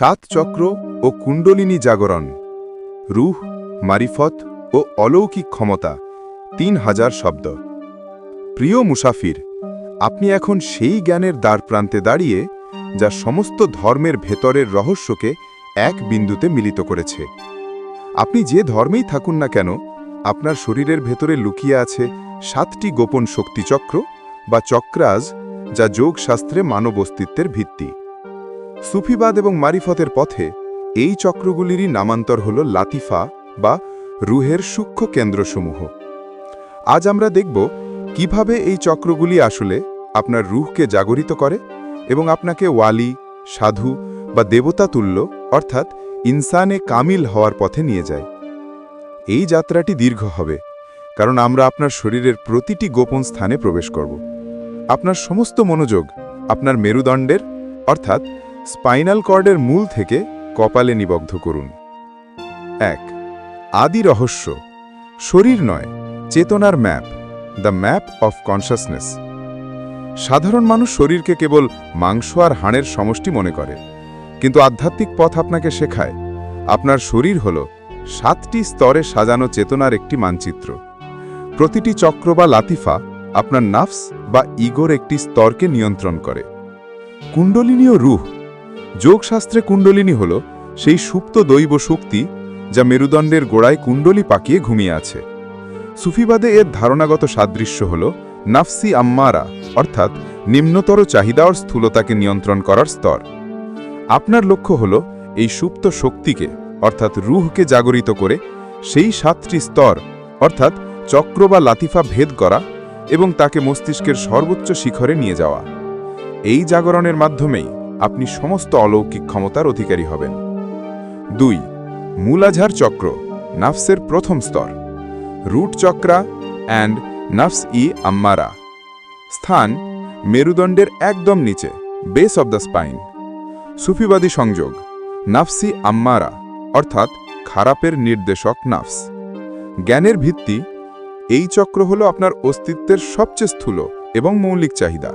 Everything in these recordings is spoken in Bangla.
সাত চক্র ও কুণ্ডলিনী জাগরণ, রুহ, মারিফত ও অলৌকিক ক্ষমতা, তিন হাজার শব্দ। প্রিয় মুসাফির, আপনি এখন সেই জ্ঞানের দ্বার প্রান্তে দাঁড়িয়ে, যা সমস্ত ধর্মের ভেতরের রহস্যকে এক বিন্দুতে মিলিত করেছে। আপনি যে ধর্মেই থাকুন না কেন, আপনার শরীরের ভেতরে লুকিয়ে আছে সাতটি গোপন শক্তিচক্র বা চক্রাজ, যা যোগশাস্ত্রে মানব অস্তিত্বের ভিত্তি। সুফিবাদ এবং মারিফতের পথে এই চক্রগুলিরই নামান্তর হল লাতিফা বা রুহের সূক্ষ্ম কেন্দ্রসমূহ। আজ আমরা দেখব কীভাবে এই চক্রগুলি আসলে আপনার রুহকে জাগরিত করে এবং আপনাকে ওয়ালি, সাধু বা দেবতা তুল্য অর্থাৎ ইনসানে কামিল হওয়ার পথে নিয়ে যায়। এই যাত্রাটি দীর্ঘ হবে, কারণ আমরা আপনার শরীরের প্রতিটি গোপন স্থানে প্রবেশ করব। আপনার সমস্ত মনোযোগ আপনার মেরুদণ্ডের অর্থাৎ স্পাইনাল কর্ডের মূল থেকে কপালে নিবদ্ধ করুন। এক, আদি রহস্য। শরীর নয়, চেতনার map, the map of consciousness. সাধারণ মানুষ শরীরকে কেবল মাংস আর হাড়ের সমষ্টি মনে করে। কিন্তু আধ্যাত্মিক পথ আপনাকে শেখায়, আপনার শরীর হল সাতটি স্তরে সাজানো চেতনার একটি মানচিত্র। প্রতিটি চক্র বা লাতিফা আপনার নাফস বা ইগোর একটি স্তরকে নিয়ন্ত্রণ করে। কুণ্ডলিনীয় রুহ যোগশাস্ত্রে কুণ্ডলিনী হল সেই সুপ্ত দৈব শক্তি যা মেরুদণ্ডের গোড়ায় কুণ্ডলী পাকিয়ে ঘুমিয়ে আছে। সুফিবাদে এর ধারণাগত সাদৃশ্য হল নাফসি আম্মারা, অর্থাৎ নিম্নতর চাহিদা ও স্থূলতাকে নিয়ন্ত্রণ করার স্তর। আপনার লক্ষ্য হল এই সুপ্ত শক্তিকে, অর্থাৎ রুহকে জাগরিত করে সেই সাতটি স্তর, অর্থাৎ চক্র বা লাতিফা ভেদ করা এবং তাকে মস্তিষ্কের সর্বোচ্চ শিখরে নিয়ে যাওয়া। এই জাগরণের মাধ্যমেই আপনি সমস্ত অলৌকিক ক্ষমতার অধিকারী হবেন। দুই মূলাঝার চক্র, নাফসের প্রথম স্তর। রুট চক্রা অ্যান্ড নাফস ই আম্মারা। স্থান, মেরুদণ্ডের একদম নিচে বেস অব দ্য স্পাইন সুফিবাদী সংযোগ, নাফসি আম্মারা, অর্থাৎ খারাপের নির্দেশক নাফস। জ্ঞানের ভিত্তি, এই চক্র হল আপনার অস্তিত্বের সবচেয়ে স্থূল এবং মৌলিক চাহিদা।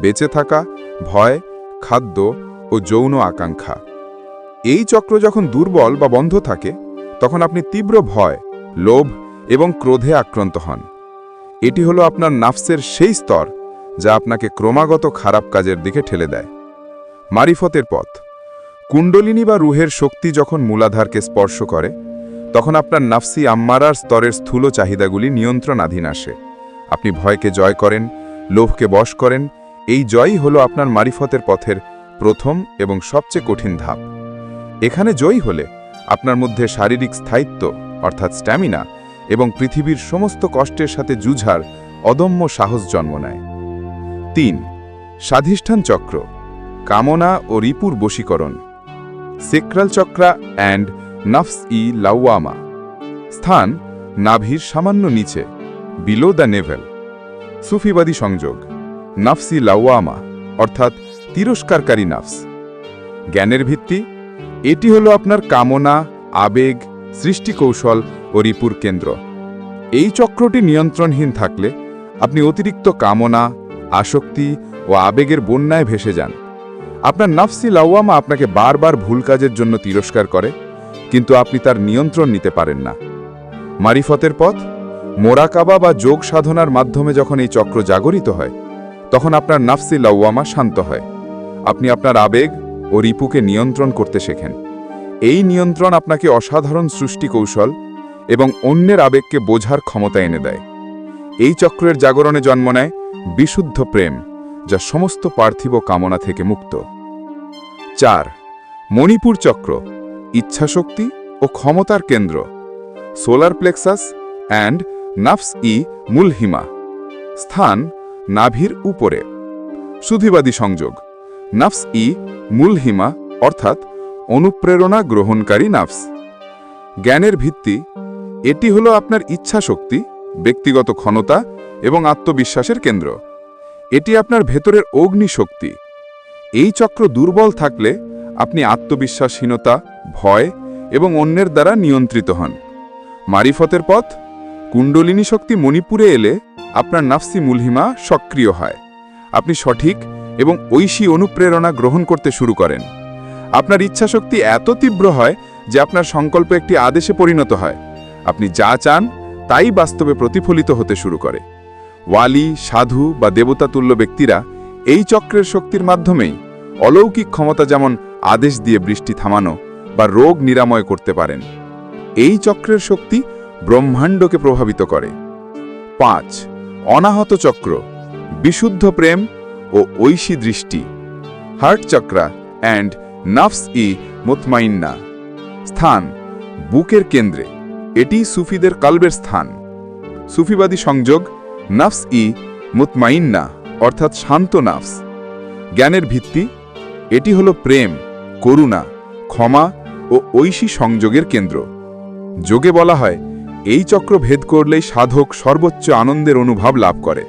বেঁচে থাকা, ভয় খাদ্য ও যৌন আকাঙ্ক্ষা। এই চক্র যখন দুর্বল বা বন্ধ থাকে, তখন আপনি তীব্র ভয়, লোভ এবং ক্রোধে আক্রান্ত হন। এটি হলো আপনার নাফসের সেই স্তর যা আপনাকে ক্রমাগত খারাপ কাজের দিকে ঠেলে দেয়। মারিফতের পথ। কুণ্ডলিনী বা রুহের শক্তি যখন মূলাধারকে স্পর্শ করে, তখন আপনার নাফসি আম্মারার স্তরের স্থূল চাহিদাগুলি নিয়ন্ত্রণাধীন আসে। আপনি ভয়কে জয় করেন, লোভকে বশ করেন এই জয়ই হল আপনার মারিফতের পথের প্রথম এবং সবচেয়ে কঠিন ধাপ। এখানে জয়ী হলে আপনার মধ্যে শারীরিক স্থায়িত্ব, অর্থাৎ স্ট্যামিনা, এবং পৃথিবীর সমস্ত কষ্টের সাথে জুঝার অদম্য সাহস জন্ম নেয়। তিন, স্বাধিষ্ঠান চক্র, কামনা ও রিপুর বশীকরণ, সেক্রাল চক্রা অ্যান্ড নফস ই লাউয়ামা। স্থান, নাভির সামান্য নিচে, বিলো দ্য নেভেল, সুফিবাদী সংযোগ। নাফসি লাউয়ামা অর্থাৎ তিরস্কারকারী নাফস। জ্ঞানের ভিত্তি, এটি হলো আপনার কামনা, আবেগ, সৃষ্টিকৌশল ও রিপুর কেন্দ্র। এই চক্রটি নিয়ন্ত্রণহীন থাকলে আপনি অতিরিক্ত কামনা, আসক্তি ও আবেগের বন্যায় ভেসে যান। আপনার নাফসি লাওয়ামা আপনাকে বারবার ভুল কাজের জন্য তিরস্কার করে, কিন্তু আপনি তার নিয়ন্ত্রণ নিতে পারেন না। মারিফতের পথ, মোরাকাবা বা যোগ সাধনার মাধ্যমে যখন এই চক্র জাগরিত হয় তখন আপনার নাফসি লাউয়ামা শান্ত হয়। আপনি আপনার আবেগ ও রিপুকে নিয়ন্ত্রণ করতে শেখেন। এই নিয়ন্ত্রণ আপনাকে অসাধারণ সৃষ্টি কৌশল এবং অন্যের আবেগকে বোঝার ক্ষমতা এনে দেয়। এই চক্রের জাগরণে জন্ম নেয় বিশুদ্ধ প্রেম, যা সমস্ত পার্থিব কামনা থেকে মুক্ত। চার, মণিপুর চক্র, ইচ্ছাশক্তি ও ক্ষমতার কেন্দ্র, সোলার প্লেক্সাস অ্যান্ড নাফস ই মুলহিমা। স্থান নাভির উপরে। সুধিবাদী সংযোগ। নাফস ই মুলহিমা, অর্থাৎ অনুপ্রেরণা গ্রহণকারী নাফস। জ্ঞানের ভিত্তি, এটি হলো আপনার ইচ্ছা শক্তি ব্যক্তিগত ক্ষমতা এবং আত্মবিশ্বাসের কেন্দ্র। এটি আপনার ভেতরের অগ্নি শক্তি এই চক্র দুর্বল থাকলে আপনি আত্মবিশ্বাসহীনতা, ভয় এবং অন্যের দ্বারা নিয়ন্ত্রিত হন। মারিফতের পথ কুণ্ডলিনী শক্তি মণিপুরে এলে আপনার নাফসি মুলহিমা সক্রিয় হয়। আপনি সঠিক এবং ঐশী অনুপ্রেরণা গ্রহণ করতে শুরু করেন। আপনার ইচ্ছাশক্তি এত তীব্র হয় যে আপনার সংকল্প একটি আদেশে পরিণত হয়। আপনি যা চান, তাই বাস্তবে প্রতিফলিত হতে শুরু করে। ওয়ালি, সাধু বা দেবতাতুল্য ব্যক্তিরা এই চক্রের শক্তির মাধ্যমেই অলৌকিক ক্ষমতা যেমন আদেশ দিয়ে বৃষ্টি থামানো বা রোগ নিরাময় করতে পারেন, এই চক্রের শক্তি ব্রহ্মাণ্ডকে প্রভাবিত করে। পাঁচ, অনাহত চক্র, বিশুদ্ধ প্রেম ও ঐশী দৃষ্টি। হার্ট চক্রা অ্যান্ড নাফস ই মুতমাইন্না। স্থান, বুকের কেন্দ্রে। এটি সুফিদের কালবের স্থান। সুফিবাদী সংযোগ, নাফস ই মুতমাইন্না, অর্থাৎ শান্ত নাফস। জ্ঞানের ভিত্তি, এটি হল প্রেম, করুণা, ক্ষমা ও ঐশী সংযোগের কেন্দ্র। যোগে বলা হয় এই চক্র ভেদ করলেই সাধক সর্বোচ্চ আনন্দের অনুভব লাভ করে।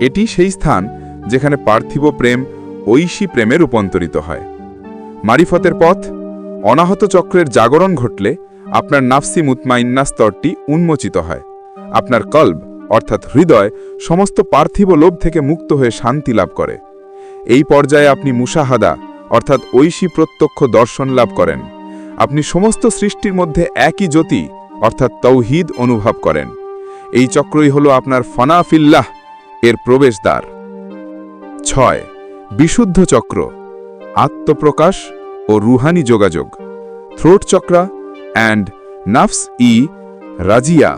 এটি সেই স্থান যেখানে পার্থিব প্রেম ঐশী প্রেমে রূপান্তরিত হয়। মারিফতের পথ, অনাহত চক্রের জাগরণ ঘটলে আপনার নাফসি মুতমাইন্না স্তরটি উন্মোচিত হয়। আপনার কল্ব, অর্থাৎ হৃদয়, সমস্ত পার্থিব লোভ থেকে মুক্ত হয়ে শান্তি লাভ করে। এই পর্যায়ে আপনি মুসাহাদা অর্থাৎ ঐশী প্রত্যক্ষ দর্শন লাভ করেন। আপনি সমস্ত সৃষ্টির মধ্যে একই জ্যোতি অর্থাৎ তৌহিদ অনুভব করেন। এই চক্রই হল আপনার ফনাফিল্লাহ, এর প্রবেশদ্বার। ছয়, বিশুদ্ধ চক্র, আত্মপ্রকাশ ও রুহানি যোগাযোগ, থ্রোট চক্রা অ্যান্ড নাফস ই রাজিয়া,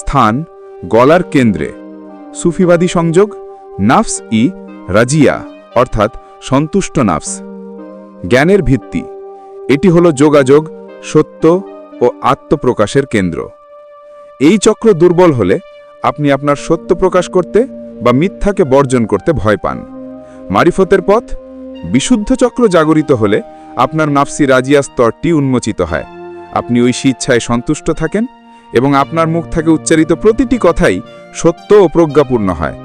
স্থান গলার কেন্দ্রে, সুফিবাদী সংযোগ নাফস ই রাজিয়া, অর্থাৎ সন্তুষ্ট নাফস। জ্ঞানের ভিত্তি, এটি হল যোগাযোগ, সত্য ও আত্মপ্রকাশের কেন্দ্র। এই চক্র দুর্বল হলে আপনি আপনার সত্য প্রকাশ করতে বা মিথ্যাকে বর্জন করতে ভয় পান। মারিফতের পথ, বিশুদ্ধ চক্র জাগরিত হলে আপনার নাফসি রাজিয়া স্তরটি উন্মোচিত হয়। আপনি ঐশী ইচ্ছায় সন্তুষ্ট থাকেন এবং আপনার মুখ থেকে উচ্চারিত প্রতিটি কথাই সত্য ও প্রজ্ঞাপূর্ণ হয়।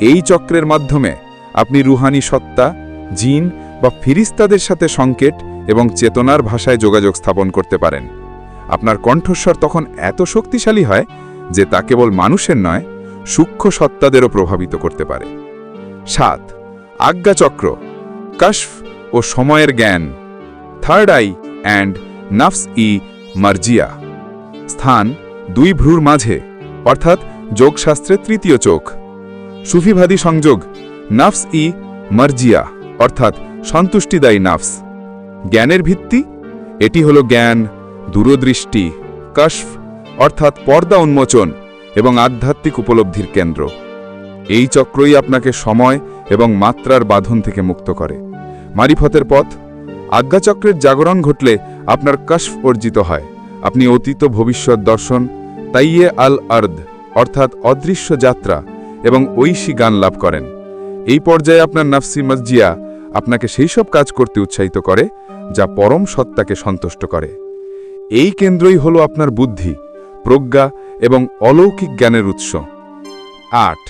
এই চক্রের মাধ্যমে আপনি রুহানি সত্তা, জিন বা ফিরিস্তাদের সাথে সংকেত এবং চেতনার ভাষায় যোগাযোগ স্থাপন করতে পারেন। আপনার কণ্ঠস্বর তখন এত শক্তিশালী হয় যে তা কেবল মানুষের নয়, সূক্ষ্ম সত্তাদেরও প্রভাবিত করতে পারে। সাত, আজ্ঞাচক্র, কশফ ও সময়ের জ্ঞান। থার্ড আই অ্যান্ড নাফস ই মার্জিয়া। স্থান, দুই ভ্রুর মাঝে, অর্থাৎ যোগশাস্ত্রের তৃতীয় চোখ। সুফিবাদী সংযোগ, নাফস ই মার্জিয়া, অর্থাৎ সন্তুষ্টিদায়ী নাফস। জ্ঞানের ভিত্তি? এটি হল জ্ঞান দূরদৃষ্টি, কশফ, অর্থাৎ পর্দা উন্মোচন এবং আধ্যাত্মিক উপলব্ধির কেন্দ্র। এই চক্রই আপনাকে সময় এবং মাত্রার বাঁধন থেকে মুক্ত করে। মারিফতের পথ, আজ্ঞাচক্রের জাগরণ ঘটলে আপনার কশফ অর্জিত হয়। আপনি অতীত, ভবিষ্যৎ, দর্শন, তাইয়ে আল আর্দ, অর্থাৎ অদৃশ্য যাত্রা এবং ঐশী গান লাভ করেন। এই পর্যায়ে আপনার নাফসি মসজিয়া আপনাকে সেই সব কাজ করতে উৎসাহিত করে, যা পরম সত্তাকে সন্তুষ্ট করে। এই কেন্দ্রই হল আপনার বুদ্ধি, প্রজ্ঞা এবং অলৌকিক জ্ঞানের উৎস। আট,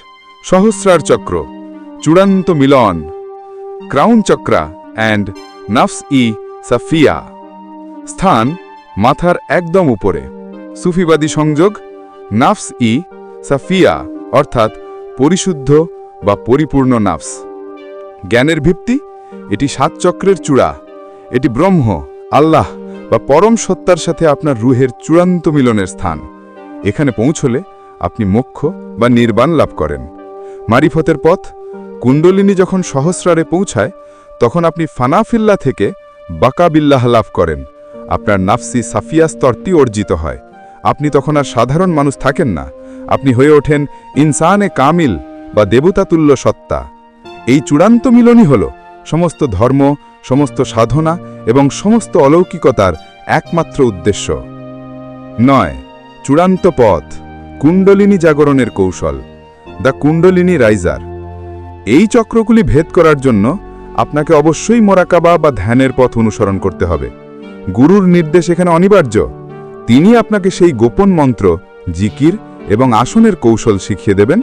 সহস্রার চক্র, চূড়ান্ত মিলন, ক্রাউন চক্রা অ্যান্ড নাফস ই সাফিয়া। স্থান মাথার একদম উপরে, সুফিবাদী সংযোগ, নাফস ই সাফিয়া, অর্থাৎ পরিশুদ্ধ বা পরিপূর্ণ নাফস। জ্ঞানের ভিত্তি, এটি সাত চক্রের চূড়া, এটি ব্রহ্ম, আল্লাহ। বা পরম সত্তার সাথে আপনার রুহের চূড়ান্ত মিলনের স্থান। এখানে পৌঁছলে আপনি মোক্ষ বা নির্বাণ লাভ করেন। মারিফতের পথ, কুণ্ডলিনী যখন সহস্রারে পৌঁছায়, তখন আপনি ফানাফিল্লা থেকে বাকাবিল্লাহ লাভ করেন। আপনার নাফসি সাফিয়া স্তরটি অর্জিত হয়। আপনি তখন আর সাধারণ মানুষ থাকেন না। আপনি হয়ে ওঠেন ইনসানে কামিল বা দেবতাতুল্য সত্তা। এই চূড়ান্ত মিলনই হল সমস্ত ধর্ম সমস্ত সাধনা এবং সমস্ত অলৌকিকতার একমাত্র উদ্দেশ্য। নয়, চূড়ান্ত পথ, কুণ্ডলিনী জাগরণের কৌশল, দ্য কুণ্ডলিনী রাইজার। এই চক্রগুলি ভেদ করার জন্য আপনাকে অবশ্যই মোরাকাবা বা ধ্যানের পথ অনুসরণ করতে হবে। গুরুর নির্দেশ এখানে অনিবার্য। তিনি আপনাকে সেই গোপন মন্ত্র, জিকির এবং আসনের কৌশল শিখিয়ে দেবেন,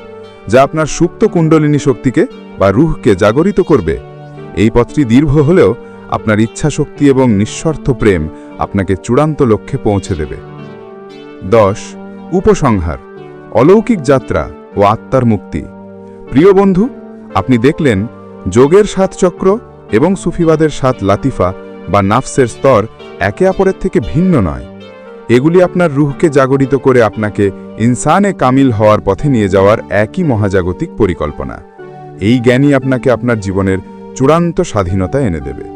যা আপনার সুপ্ত কুণ্ডলিনী শক্তিকে বা রুহকে জাগরিত করবে। এই পথটি দীর্ঘ হলেও আপনার ইচ্ছা শক্তি এবং নিঃস্বার্থ প্রেম আপনাকে চূড়ান্ত লক্ষ্যে পৌঁছে দেবে। দশ, উপসংহার, অলৌকিক যাত্রা ও আত্মার মুক্তি। প্রিয় বন্ধু, আপনি দেখলেন যোগের সাত চক্র এবং সুফিবাদের সাত লাতিফা বা নাফসের স্তর একে অপরের থেকে ভিন্ন নয়। এগুলি আপনার রুহকে জাগরিত করে আপনাকে ইনসানে কামিল হওয়ার পথে নিয়ে যাওয়ার একই মহাজাগতিক পরিকল্পনা। এই জ্ঞানই আপনাকে আপনার জীবনের চূড়ান্ত স্বাধীনতা এনে দেবে।